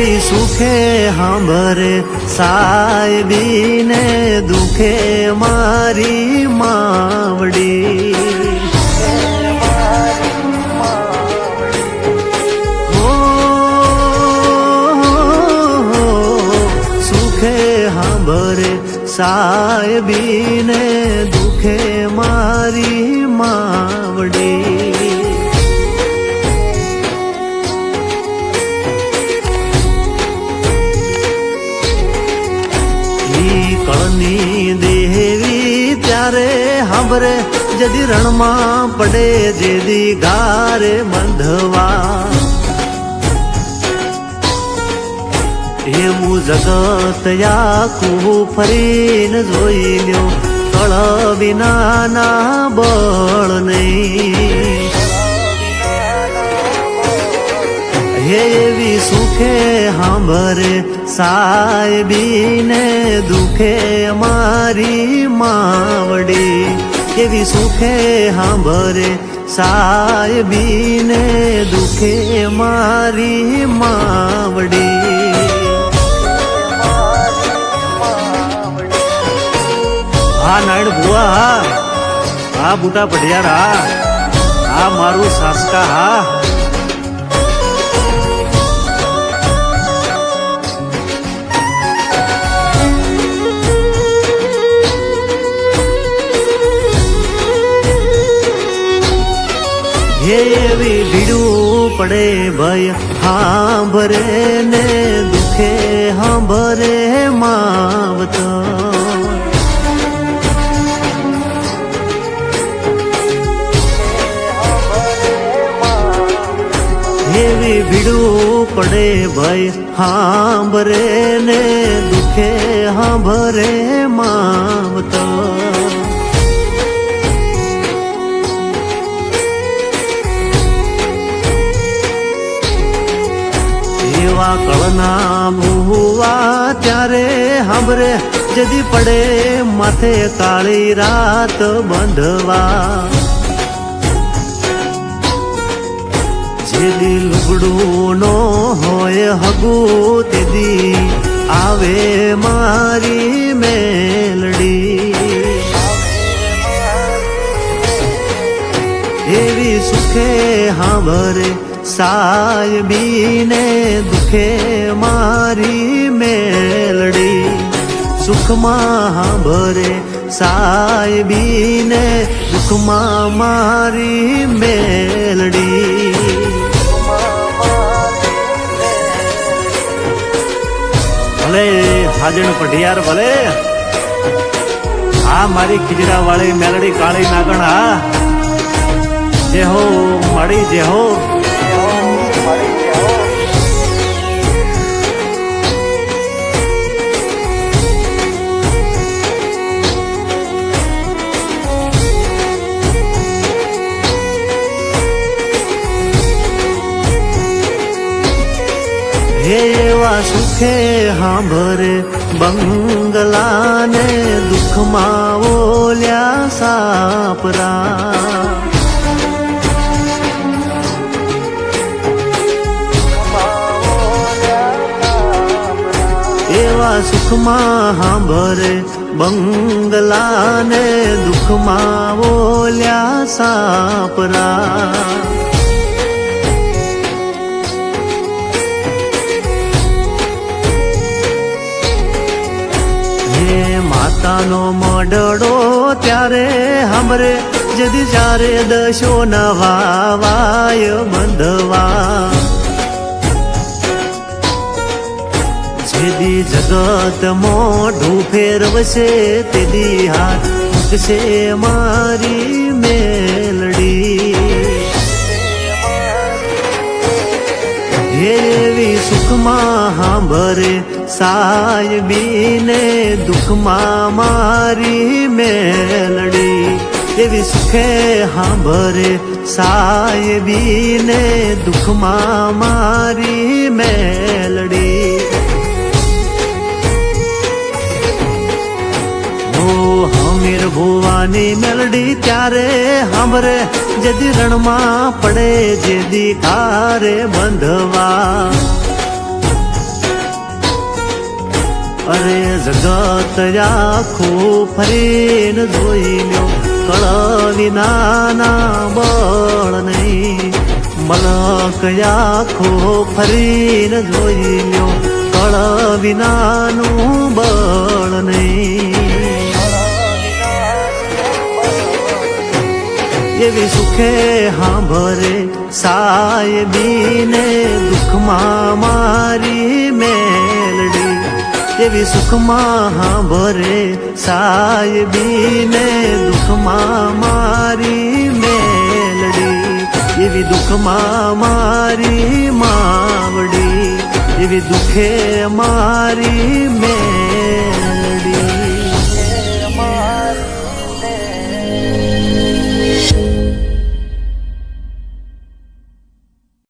એવી સુખે હાંભરે સાહેબીને દુખે મારી માવડી સુખે હાંભરે સાહેબીને દુખે મારી માવડી હાંભરે જદી રણમાં પડે, જેદી ગારે બંધવા. એવું જગત આખું ફરીને જોઈ લ્યો, તળ વિનાના બળ નહીં. હે એવી સુખે હાંભરે, સાહેબીને દુખે મારી માવડી. એવી સુખે હાંભરે સાહેબીને દુખે મારી માવડી. હા, નાયણ બુઆ હા. હા, બુટા પઢિયાર. હા હા, મારું સાસકા, હા. હે એવી ભીડું પડે ભય. હાંભરે ને દુખે, હાંભરે માવતા. એવી ભીડું પડે ભય. હાંભરે ને દુખે, હાંભરે માવતો. એવા કળના ભૂવા ત્યારે હાંભરે જદી પડે માથે કાળી રાત બંધવા. જેદી લુગડું નો હોય હગું તેદી, આવે મારી મેલડી સુખે હાંભરે સાહેબીને દુખે મારી મેલડી સુખમાં હાંભરે સાયબીને દુખમાં મારી મેલડી ભલે હાજણ પઢિયાર ભલે આ મારી ખીજડા વાળી મેલડી કાળી નાગણ હા જે હો મળી જે હો હે એવા સુખે હાંભરે બંગલાને દુઃખમાં ઓલ્યા સાપરા. એવા સુખમાં હાંભરે. બંગલાને દુઃખમાં બોલ્યા સાપરા. માતાનો મડડો ત્યારે હાંભરે જદી જ્યારે દશો નવા વાય બંધવા. જેદી જગત મોઢું ફેરવશે તેદી હાથ મૂકશે મારી મેલડી. એવી સુખમાં હાંભરે સાહેબીને દુઃખમાં મારી મેલડી. એવી સુખે હાંભરે સાહેબીને દુઃખમાં મારી મેલડી. ભુવાની મેલડી ત્યારે હમરે જેદી રણમાં પડે, જેદી ખારે બંધવા. અરે જગત આખું ફરીને જોઈ લ્યો કળ વિનાના બળ નહીં. મલક આખું ફરીને જોઈ લ્યો કળ વિનાનું બળ નહીં. એવી સુખે હાંભરે સાયબીને દુઃખમાં મારી મેલડી. એવી સુખમાં હાંભરે સાયબીને દુઃખમાં મારી મેલડી. એવી દુઃખમાં મારી માવડી. એવી દુઃખે મારી મેલડી.